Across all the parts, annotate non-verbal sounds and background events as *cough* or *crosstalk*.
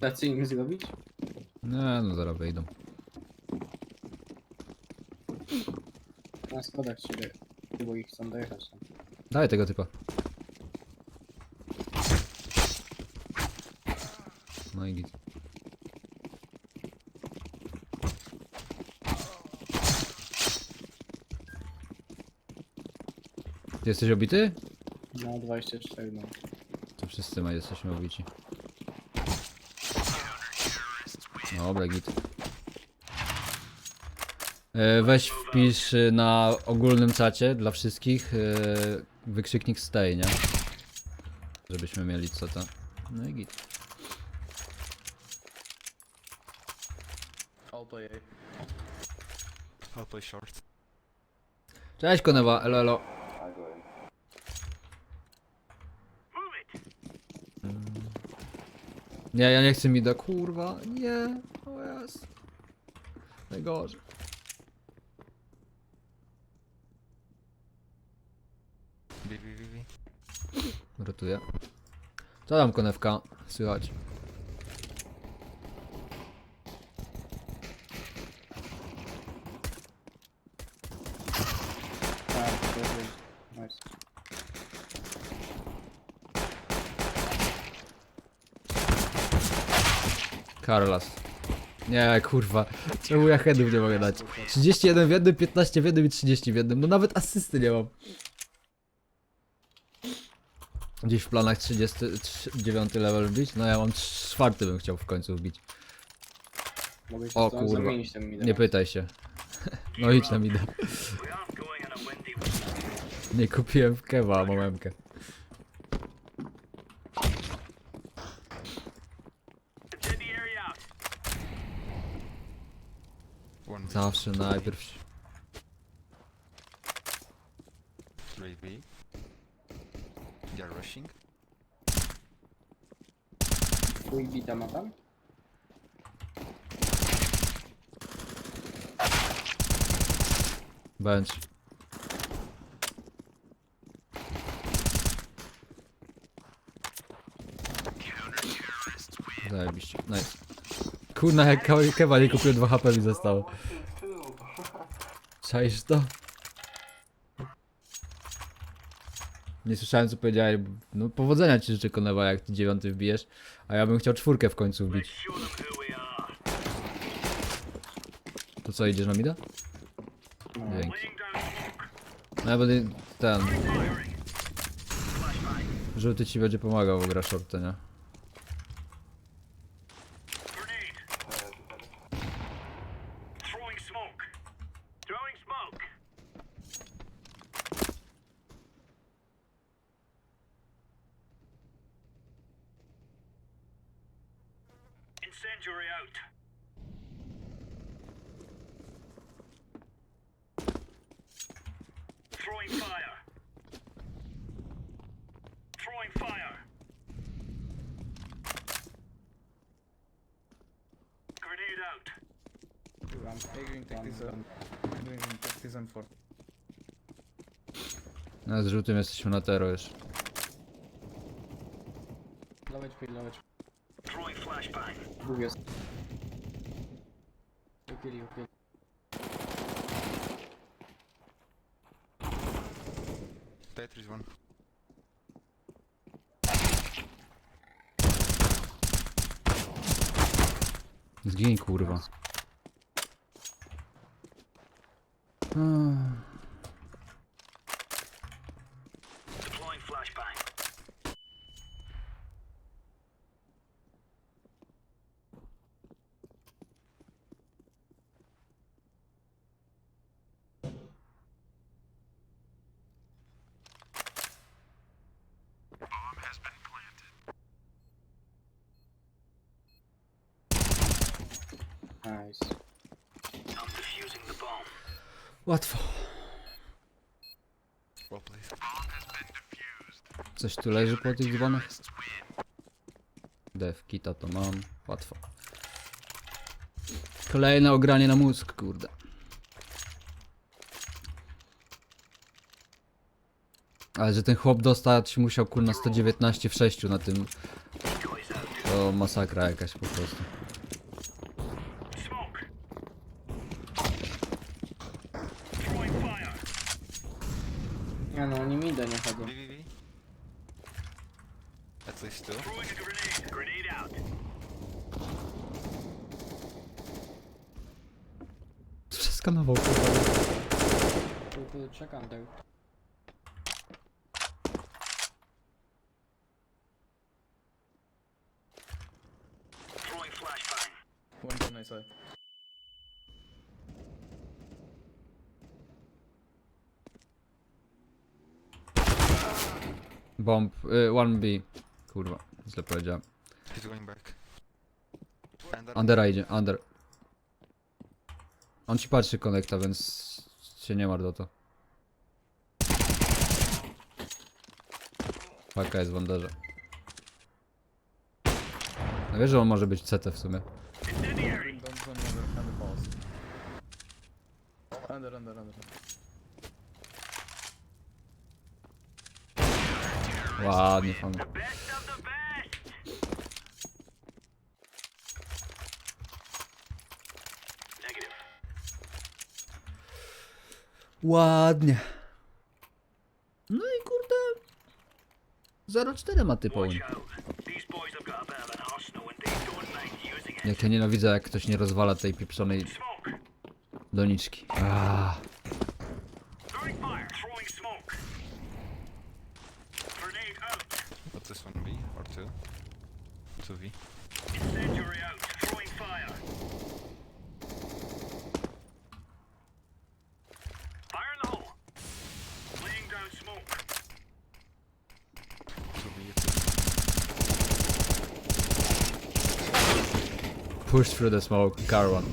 Tacy im zrobić? Nie, no zaraz wyjdą. Na schodach się bo ich chcą dojechać tam. Daj tego typa. No i git. Ty jesteś obity? No 24 no. To wszyscy ma jesteśmy obici. Dobra, git. E, Weź wpisz y, na ogólnym czacie dla wszystkich e, wykrzyknik stay, nie? Żebyśmy mieli co to. No i git. I'll play A. I'll play short. Cześć Konewa, elo elo. Mm. Nie, ja nie chcę mi da, kurwa, nie, o jest. Najgorzej. Rotuję. Co tam konewka? Słychać. Tak, dobrze. Nice. Karlas. Nie, kurwa. Czemu ja headów nie mogę dać? 31 w jednym, 15 w jednym i 30 w jednym. No nawet asysty nie mam. Gdzieś w planach 39 level wbić? No ja mam czwarty bym chciał w końcu wbić. Mogę się O stąd kurwa. zamienić ten midem. Nie pytaj się. *laughs* No idź na mida. Nie kupiłem w kewa, mam memkę. One B, Zawsze najpierw... three B. They're rushing. Twój bita ma tam? Bench. Zajebiście, nice. Kurna, jak ke- kewa nie kupiłem 2 HP mi zostało. Czaisz to? Nie słyszałem co powiedziałeś. No powodzenia ci życzę Konewa, jak ty dziewiąty wbijesz. A ja bym chciał czwórkę w końcu wbić. To co, idziesz na mida? Dzięki. No ja będę ten. Żółty ci będzie pomagał, bo gra shorty, nie? Throwing smoke. Throwing smoke. Incendiary out. Throwing fire. Throwing fire. Grenade out. I'm one- uh, Adrian, take this M4. No z żółtym jesteśmy na tero już. Lowić, chwil, lowić. Throwing flashbang. Dwóch jest one. Zgiń kurwa. Ah. Deploying flashbang. Nice. Łatwo. Coś tu leży po tych dzwonach? Dev kita to mam. Łatwo. Kolejne ogranie na mózg, kurde. Ale że ten chłop dostać musiał kurna 119 w 6 na tym. To masakra jakaś po prostu. Smoke. Throwing fire. Nie no, oni mi nie chodzą. B, B, B. At least two. Throwing a. Grenade out. Przeskanował kurwa. Tu, tu, czekam, tak. Throwing flashbang. One down my side. Bomb. Y, 1B. Kurwa, źle powiedziałem. He's going back. Under. Idzie, under. On ci patrzy konekta, więc się nie martw o to. Paka jest w underze. No wiesz, że on może być CT w sumie. Incendiary. Don't zone under, under balls. Under, under, under. Ładnie. Negative. Ładnie. No i kurde. 0,4 ma typowy. Jak ja nienawidzę, jak ktoś nie rozwala tej pieprzonej doniczki. Ah. Throwing fire. Throwing smoke. Grenade out. What's this one? B or two? Two V. Incendiary out. Throwing fire. Fire in the hole. Laying down smoke. Two B. Two. Push through the smoke, car one.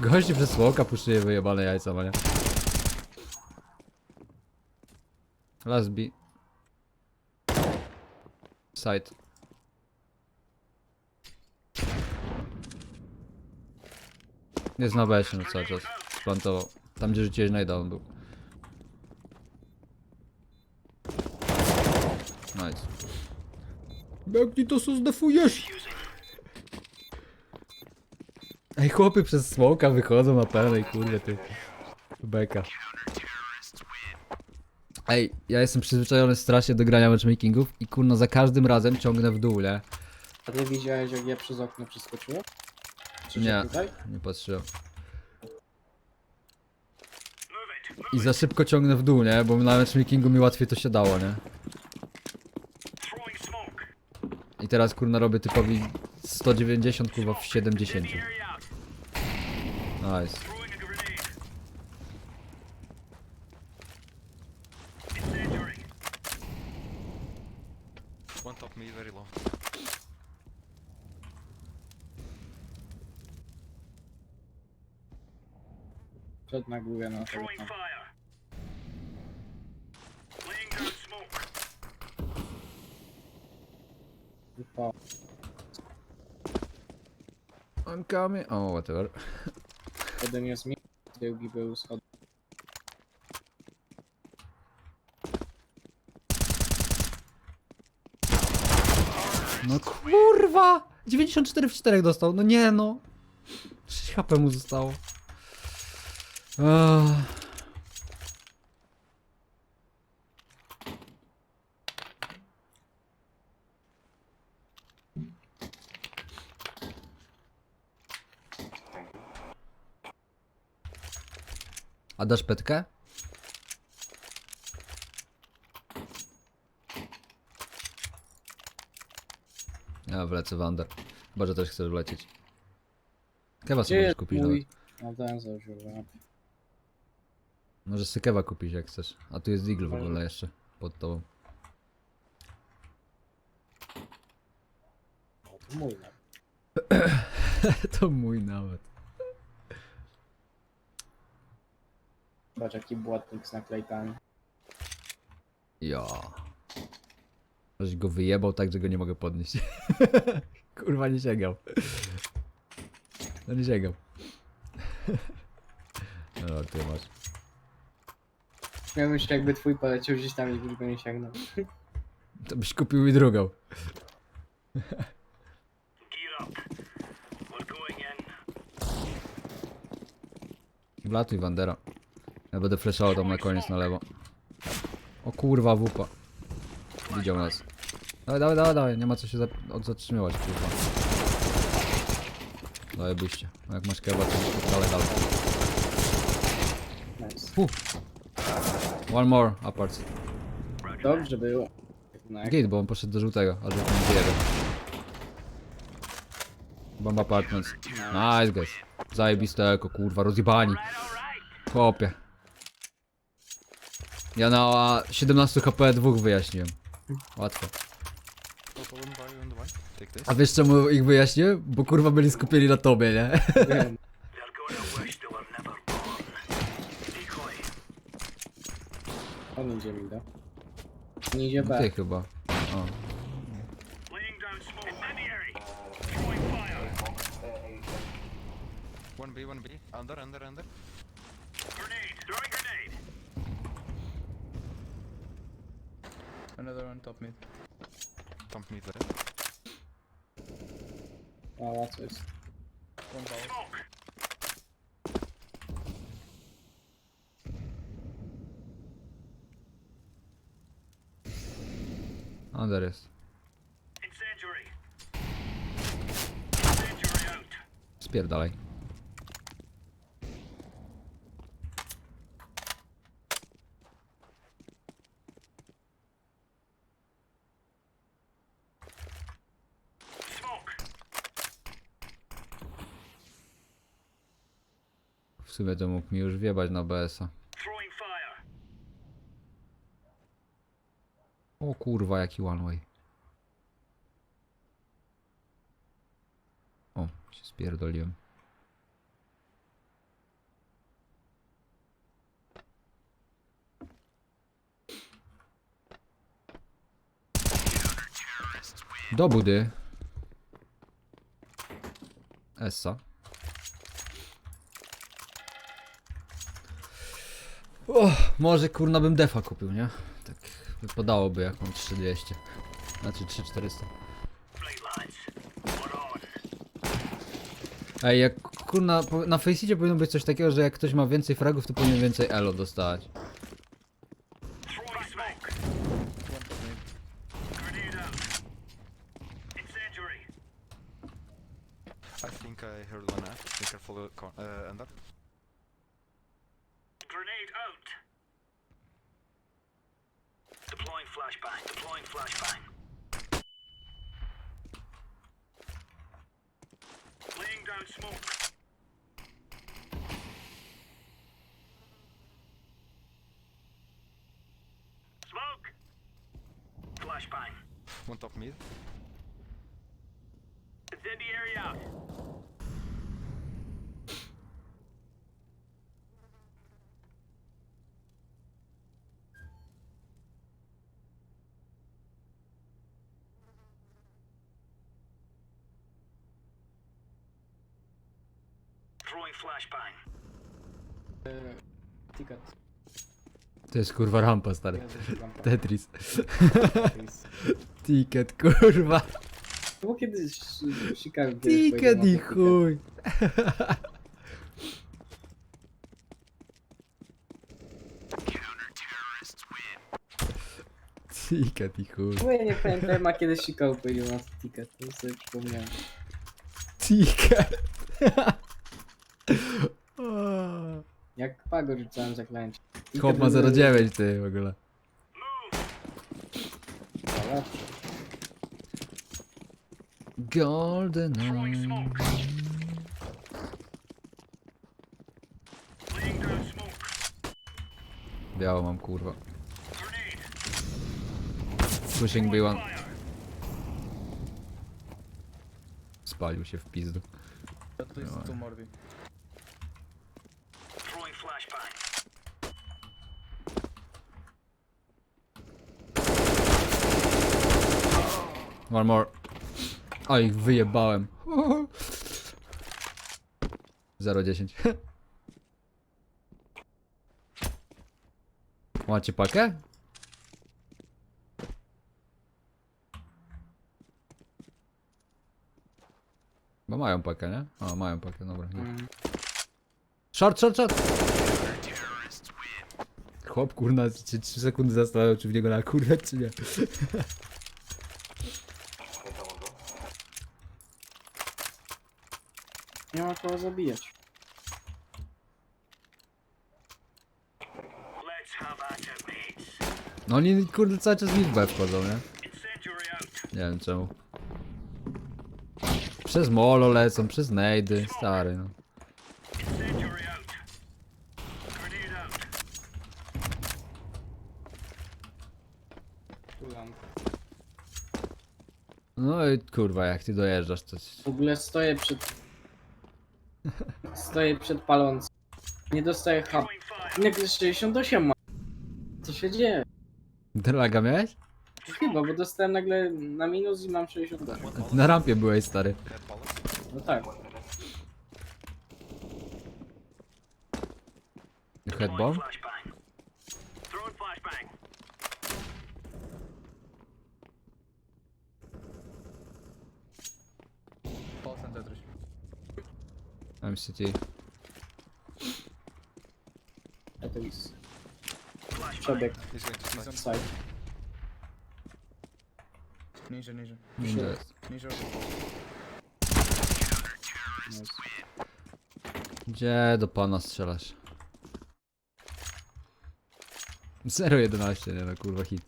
Gości przez smoka puszczuje wyjebane jajca, mania. Last B. Side. Jest na besie no cały czas. Splantował. Tam gdzie rzuciłeś najda on był. Nice. Jak ty to zdefujesz? Ej, chłopy przez smoka wychodzą na pełnej, kurde ty. Beka. Ej, ja jestem przyzwyczajony strasznie do grania matchmakingów i kurna za każdym razem ciągnę w dół, nie? A ty widziałeś, jak ja przez okno przeskoczyłem? Czy Nie. tutaj? Nie patrzyłem. I za szybko ciągnę w dół, nie? Bo na matchmakingu mi łatwiej to się dało, nie? I teraz kurna robię typowi 190 kurwa w 70. Incendiary out. Nice. Throwing a grenade. Incendiary. One top me, very low. Przed na górę na tego Throwing tam. fire. Laying down smoke. Wypał. I'm coming. Oh, whatever. *laughs* Jeden jest mi, drugi był schod. No kurwa! 94 w 4 dostał, no nie no. 6 HP mu zostało. A dasz petkę? Ja wlecę w under. Chyba, że też chcesz wlecieć. Kewa sobie możesz kupić mój? nawet. No ten założyłem. Możesz sobie kewa kupić jak chcesz. A tu jest Eagle w ogóle jeszcze. Pod tobą. O, to mój. no. *laughs* to mój nawet. Zobacz jaki błotnik z naklejkami. Ja. Żeś go wyjebał tak, że go nie mogę podnieść. *laughs* Kurwa, nie sięgał. No nie sięgał. *laughs* No, ty masz. Miałbym się jakby twój poleciał gdzieś tam i by go nie sięgnął. To byś kupił mi drugą. Gear up. We're going in. Wlatuj, Wandera. Ja będę flashował tam na koniec na lewo. O kurwa, wupa. Widział nas. Dawaj, dawaj, dawaj, dawaj. Nie ma co się od- zatrzymywać, kurwa. Zajebiście. No Jak masz kewa, to dalej, dalej. Nice. One more, apart. Dobrze było. Jak Gate, bo on poszedł do żółtego, a żółty nie jeden. Bomb apartments. Nice, guys. Zajebiste eko, kurwa, rozjebani. Chłopie. Ja na 17 HP dwóch wyjaśniłem. Łatwo. On. A wiesz czemu ich wyjaśniłem? Bo kurwa byli skupieni na tobie, nie? On idzie mi do. Nie idzie No B. ty chyba. O. One B, one B. Under, under, under. Another on top mid. Dump me there. A łatwo jest. One power. Smoke. Under jest. Incendiary. Incendiary out. Spierdalaj. Smoke. Sumie to mógł mi już wjebać na BS-a. O kurwa, jaki one way. O, się spierdoliłem. Do budy. Essa. O, może kurna bym defa kupił, nie? Tak wypadałoby jak mam 3200. Znaczy 3400. Right, lads. We're on. Ej, jak kurna, na Faceitie powinno być coś takiego, że jak ktoś ma więcej fragów, to powinien więcej elo dostać. Flashbang. One top mid. Incendiary out. Throwing flashbang. E, Ticket. To jest kurwa rampa, stary. *laughs* Tetris. Ticket, kurwa. To było kiedyś w Chicago. Ticket i chuj. Ticket i chuj. No ja nie pamiętam, a kiedyś Chicago powiedział na ticket, to sobie przypomniałem. Ticket. *laughs* Jak Pago rzucałem zaklęcie. Ticket Chłop ma był- 09 ty w ogóle. Golden Eye. Biało mam kurwa. Pushing B1. Fire. Spalił się w pizdu. At least two more B. Throwing flashbang. One more. A ich wyjebałem. 0,10. *laughs* Macie pakę? Bo mają pakę, nie? O, mają pakę, dobra. Mm. Short, short, short! Chłop kurna się 3 sekundy zastanawiał, czy w niego na kurwę, czy nie. *laughs* Kogo zabijać. No oni kurde cały czas w liczbę wchodzą, nie? Nie wiem czemu. Przez molo lecą, przez nejdy, stary no. No i kurwa, jak ty dojeżdżasz, to... W ogóle stoję przed... Stoję przed palącym. Nie dostaję fire. Nagle 68 ma. Co się dzieje? Delaga miałeś? Chyba, bo dostałem nagle na minus i mam 60. One bullet. Na rampie byłeś, stary. No tak. Headbomb? Flashbang. Throwing flashbang. Pulse and Tetris. MCT. A to jest. Przebieg. He's going to He's side. on Side. Ninja, ninja. Ninja jest. Ninja. Nice. Gdzie do pana strzelasz? 0,11, nie no kurwa hit.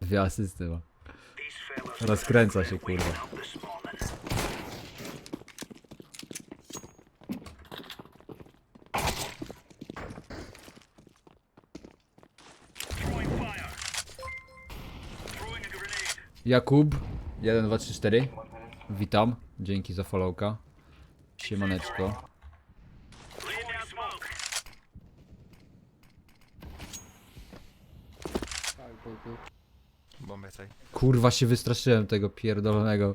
Dwie asysty ma. Rozkręca się kurwa. Jakub 1, 2, 3, 4 Witam, dzięki za followka. Siemaneczko Laying down smoke. Tak, był, był. Bomb at A. Kurwa się wystraszyłem tego pierdolonego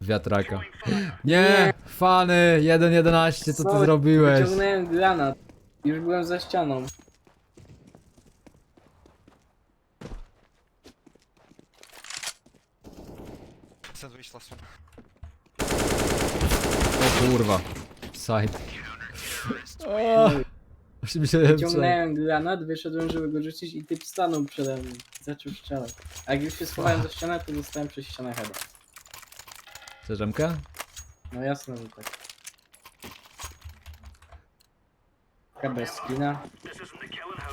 wiatraka. *laughs* Nie! Fany! 1.11 co ty zrobiłeś? Wyciągnąłem granat. Już byłem za ścianą. Sandwich last one. O kurwa Side O, 87 *laughs* Wyciągnąłem granat, wyszedłem, żeby go rzucić i typ stanął przede mną. Zaczął strzelać. A jak już się schowałem za ścianę, to dostałem przez ścianę heada. Chcesz? No jasne, że tak. Taka bez skina.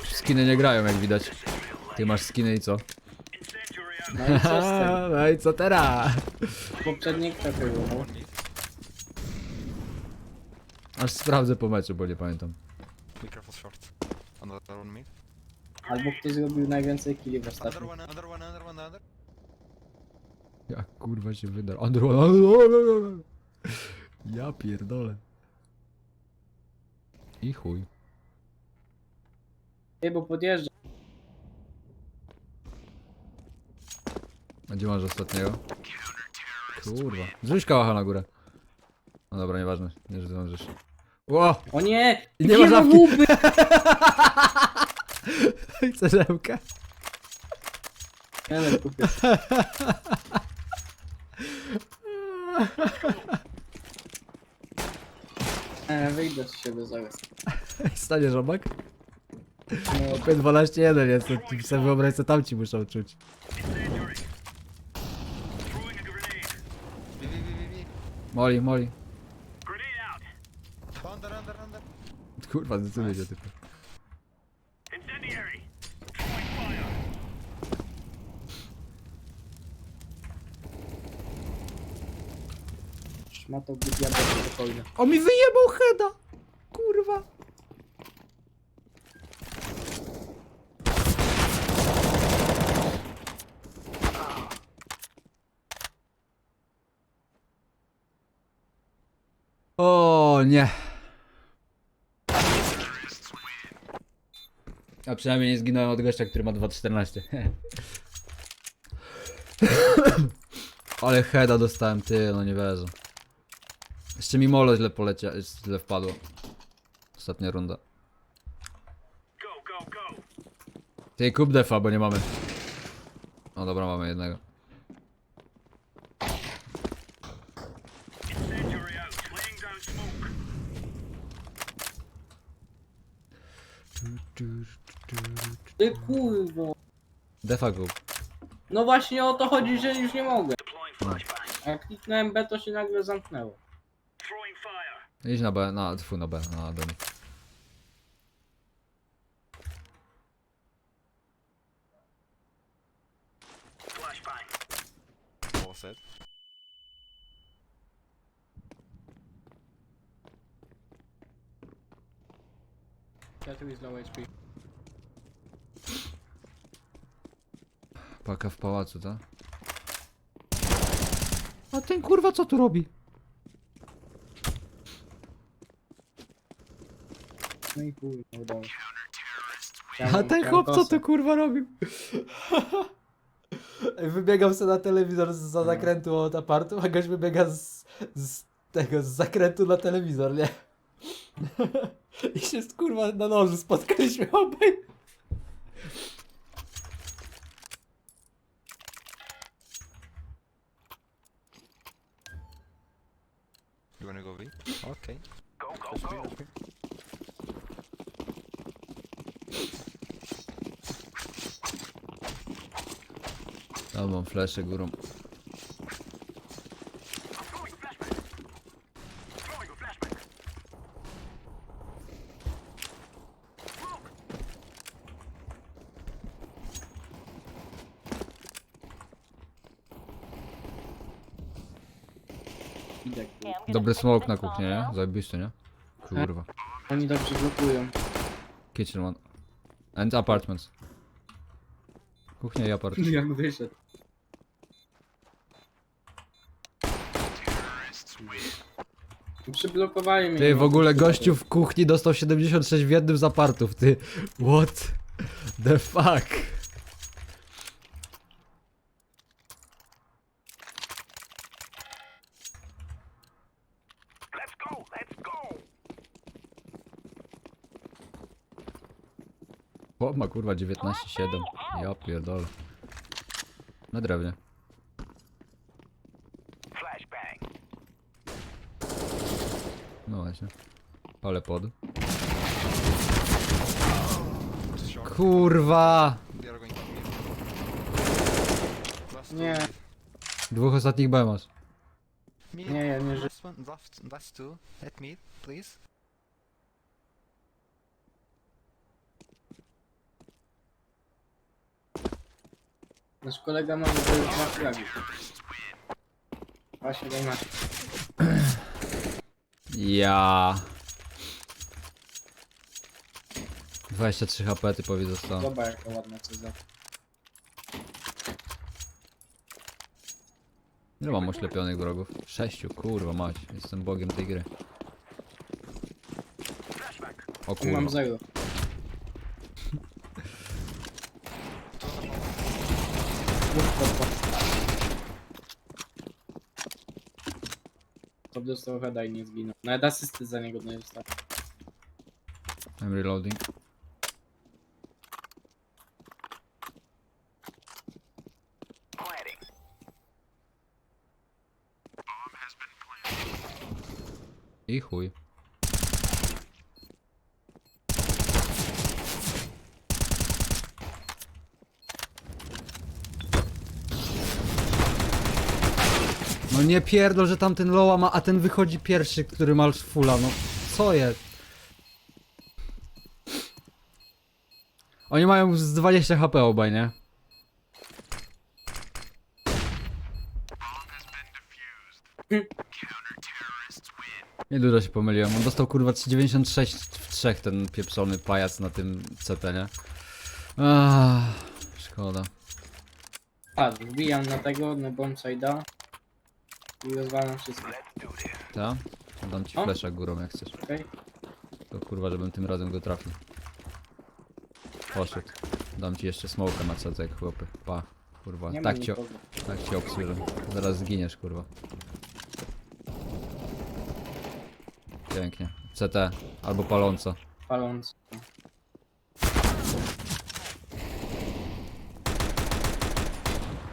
Skiny nie grają jak widać Ty masz skiny i co? No i co z *laughs* tego? No i co teraz? Poprzednik tak było. no. Aż sprawdzę po meczu, bo nie pamiętam Be careful short. Another one mid. Albo kto zrobił najwięcej killi w Another ostatnim. one, another one, another one, another. Jak kurwa się wydarł Under one, under one. Ja pierdolę I chuj Nie, bo podjeżdża. A gdzie masz ostatniego? Kurwa. Zrzuć kałacha na górę. No dobra, nieważne. Nie, że zdążysz. Ło! O nie! I nie ma ma żabki. łupy! *laughs* Chcesz remkę? Nie no, kupię. E, wyjdę z siebie zaraz. *laughs* Staniesz obok? No, Opie 12-1 jest, to ci sobie wyobraź co tam ci muszą czuć. Moli, moli. Grenade out. Under, under, under. Kurwa, zdecyduje się typu. Szmatą by diabeł spokojny. O mi wyjebał heada! Kurwa. O nie. A przynajmniej nie zginąłem od gościa, który ma 2.14. *laughs* Ale heada dostałem, ty, no nie wierzę. Jeszcze mi molo źle polecia, źle wpadło. Ostatnia runda. Ty, kup defa, bo nie mamy. O dobra, mamy jednego. Ty kurwo. Defa kup. No właśnie o to chodzi, że już nie mogę. Jak kliknąłem B, to się nagle zamknęło. Idź na B, na, tfu, na B, na B. Flashbang. All set. Tattoo is low HP. Paka w pałacu, tak? A ten kurwa co tu robi? No i kurwa, udało się. A ten chłop co tu kurwa robił? *laughs* Wybiegał sobie na telewizor z za zakrętu od apartu, a gość wybiega z, z tego, z zakrętu na telewizor, nie? *laughs* I się kurwa na nożu spotkaliśmy obaj. You wanna go V? Okay. Go, go, go. Ja mam fleszę górą. A. Idę, kurwa. Dobry smoke na kuchnię, nie? Zajebisty, nie? Kurwa. Oni dobrze blokują. Kitchen one. And apartments. Kuchnia i apart. *laughs* Jak wyszedł. Przyblokowali mnie. Ty, w ogóle gościu w kuchni dostał 76 w jednym z apartów, ty. What the fuck? O, ma kurwa 19,7. Ja pierdolę. Na drewnie. No właśnie. Ale pod. Kurwa! Nie. Dwóch ostatnich. Mid. Nie, ja nie ży- Last one, last, last two. Let mid, please. Nasz kolega ma już dwa flagi. 2,17. Ja. 23 HP typowi zostało. Zobacz jaka ładna CZ. Ile mam oślepionych wrogów? Sześciu, kurwa mać. Jestem bogiem tej gry. O kurwa. Mam zero. To dostał heada i nie zginął. Nawet asysty za niego nie dostał. I'm reloading. I chuj. No nie pierdol, że tamten loła ma, a ten wychodzi pierwszy, który ma fulla, no co jest? Oni mają z 20 HP obaj, nie? Nie dużo się pomyliłem. On dostał kurwa 396 w trzech ten pieprzony pajac na tym CT, nie? Ach, szkoda. Patrz, wbijam na tego, na bombside'a i rozwalam wszystko, Ta? Dam ci O. flesza górą jak chcesz. okej? To kurwa, żebym tym razem go trafił. Poszedł. Dam ci jeszcze smoka na CT, chłopy. Pa. Kurwa, Nie ma tak cię, nikogo. tak cię obsłużę. Zaraz zginiesz, kurwa. Pięknie. CT. Albo paląca. Paląc.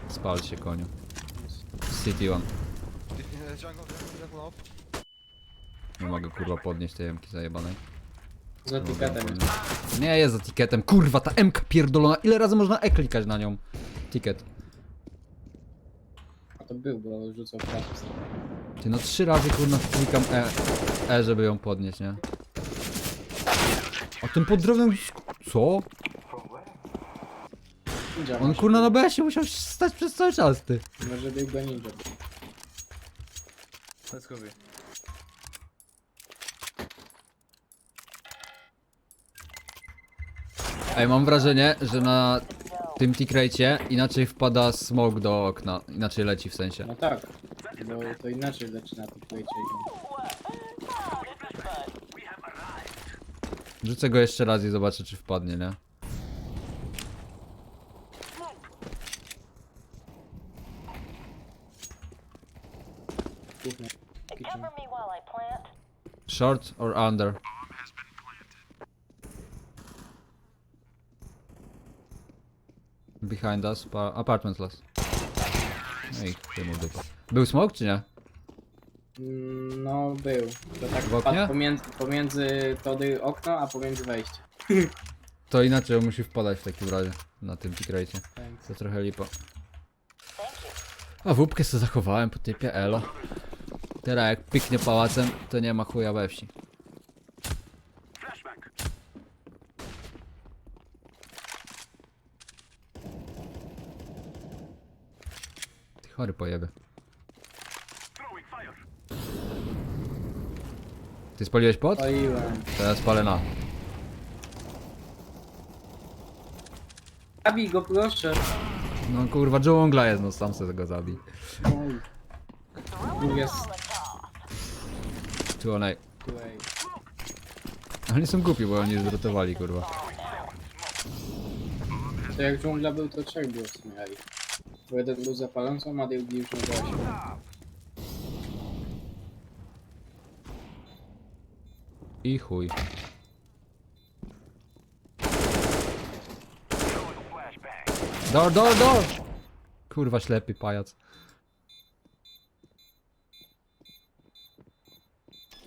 Spal się, koniu. City one. Nie mogę, kurwa, podnieść tej emki zajebanej. Z etykietem. Nie jest za tiketem. Kurwa, ta emka pierdolona. Ile razy można e klikać na nią? Ticket. A to był, bo rzucał pracę. Ty no trzy razy kurna klikam E, e żeby ją podnieść, nie? A tym podrobnym... Co? Ninja On kurna na BS-ie musiał stać przez cały czas, ty. Może był go ninja. Let's go B. Ej, mam wrażenie, że na tym tikrate inaczej wpada smog do okna. Inaczej leci w sensie. No tak. Bo to inaczej zaczyna to plejcie. Rzucę go jeszcze raz i zobaczę czy wpadnie, nie? Kuchnia. Kitchen. Cover me while I plant. Short or under? Behind us, pa apartment last. No i ty mu dupa. Był smok czy nie? Mm, No był. To tak W oknie? wpadł pomiędzy, pomiędzy tody okno, a pomiędzy wejście. To inaczej on musi wpadać w takim razie na tym. Thanks. To trochę lipa. A wódkę sobie zachowałem po typie elo. Teraz jak piknie pałacem, to nie ma chuja we wsi. Ty chory pojeby. Ty spaliłeś pot? Paliłem. To ja spalę na. Zabij go proszę. No kurwa, dżungla jest, no sam sobie go zabij. Oj. Jest. Tu one... Tutaj. Oni są głupi, bo oni zrotowali, kurwa. To jak dżungla był, to trzech było w sumie Ali. Bo jeden był zapalącą, a drugi już nie dało się. I chuj. Dor, dor, dor! Kurwa, ślepy pajac.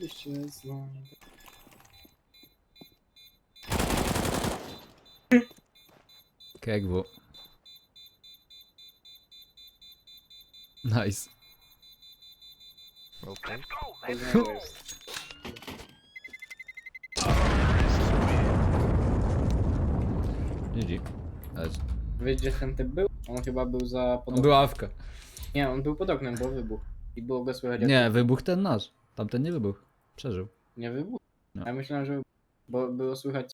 Jeszcze znam. KGW. Nice. Jest. GG. Nice. Wiesz gdzie ten typ był? On chyba był za pod On oknem. była awka. Nie, on był pod oknem, bo wybuch. I było go słychać jak Nie, wybuch ten nasz. Tamten nie wybuch. Przeżył. Nie wybuch. No. Ja myślałem, że... Bo było słychać